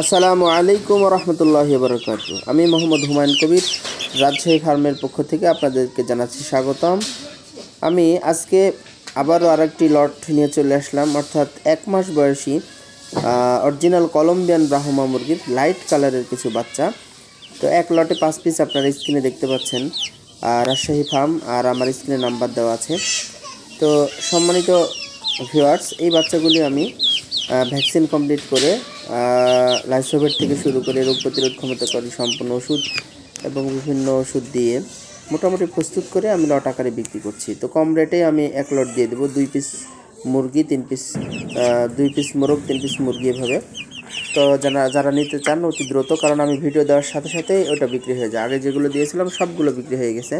আসসালামু আলাইকুম রহমতুল্লাহ বরকাত আমি মোহাম্মদ হুমায়ুন কবির, রাজশাহী ফার্মের পক্ষ থেকে আপনাদেরকে জানাচ্ছি স্বাগতম। আমি আজকে আবারও আরেকটি লট নিয়ে চলে আসলাম, অর্থাৎ এক মাস বয়সী অরিজিনাল কলম্বিয়ান ব্রাহ্মা মুরগির লাইট কালারের কিছু বাচ্চা। তো এক লটে পাঁচ পিস আপনারা স্ক্রিনে দেখতে পাচ্ছেন রাজশাহী ফার্ম, আর আমার স্ক্রিনে নাম্বার দেওয়া আছে। তো সম্মানিত ভিউয়ার্স এই বাচ্চাগুলি আমি ভ্যাকসিন কমপ্লিট করে লাইসোভেট থেকে শুরু করে রোগ প্রতিরোধ ক্ষমতাকারী সম্পূর্ণ ওষুধ এবং বিভিন্ন ওষুধ দিয়ে মোটামুটি প্রস্তুত করে আমি লট আকারে বিক্রি করছি। তো কম রেটে আমি এক লট দিয়ে দেবো, দুই পিস মুরগি, তিন পিস দুই পিস মোরগ, তিন পিস মুরগি এভাবে। তো যারা যারা নিতে চান অতি দ্রুত, কারণ আমি ভিডিও দেওয়ার সাথে সাথেই ওটা বিক্রি হয়ে যায়। আগে যেগুলো দিয়েছিলাম সবগুলো বিক্রি হয়ে গেছে।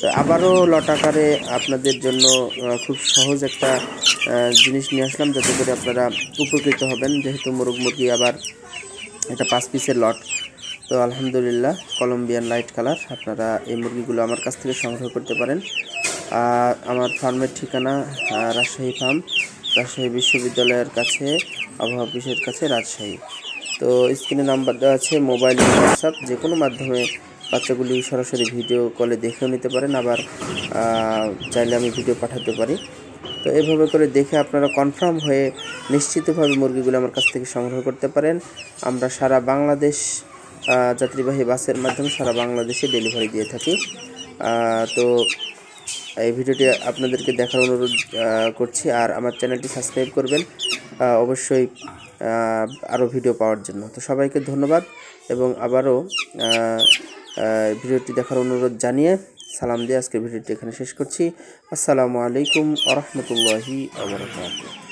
তো আবারও লট আকারে আপনাদের জন্য খুব সহজ একটা জিনিস নিয়ে আসলাম যাতে করে আপনারা উপকৃত হবেন। যেহেতু মোরগ মুরগি আবার এটা পাঁচ পিসের লট। তো আলহামদুলিল্লাহ, কলম্বিয়ান লাইট কালার। আপনারা এই মুরগিগুলো আমার কাছ থেকে সংগ্রহ করতে পারেন। আর আমার ফার্মের ঠিকানা রাজশাহী ফার্ম, রাজশাহী বিশ্ববিদ্যালয়ের কাছে, আবহাওয়া অফিসের কাছে রাজশাহী। তো স্ক্রিনে নাম্বার দেওয়া আছে, মোবাইল, হোয়াটসঅ্যাপ যে কোনো মাধ্যমে বাচ্চাগুলি সরাসরি ভিডিও কলে দেখেও নিতে পারেন, আবার চাইলে আমি ভিডিও পাঠাতে পারি। তো এভাবে করে দেখে আপনারা কনফার্ম হয়ে নিশ্চিতভাবে মুরগিগুলো আমার কাছ থেকে সংগ্রহ করতে পারেন। আমরা সারা বাংলাদেশ যাত্রীবাহী বাসের মাধ্যমে সারা বাংলাদেশে ডেলিভারি দিয়ে থাকি। তো এই ভিডিওটি আপনাদেরকে দেখার অনুরোধ করছি। আর আমার চ্যানেলটি সাবস্ক্রাইব করবেন অবশ্যই আরও ভিডিও পাওয়ার জন্য। তো সবাইকে ধন্যবাদ এবং আবারও ভিডিওটি দেখার অনুরোধ জানিয়ে সালাম দিয়ে আজকের ভিডিওটি এখানে শেষ করছি। আসসালামু আলাইকুম আ রহমতুল্লাহি আবরকাত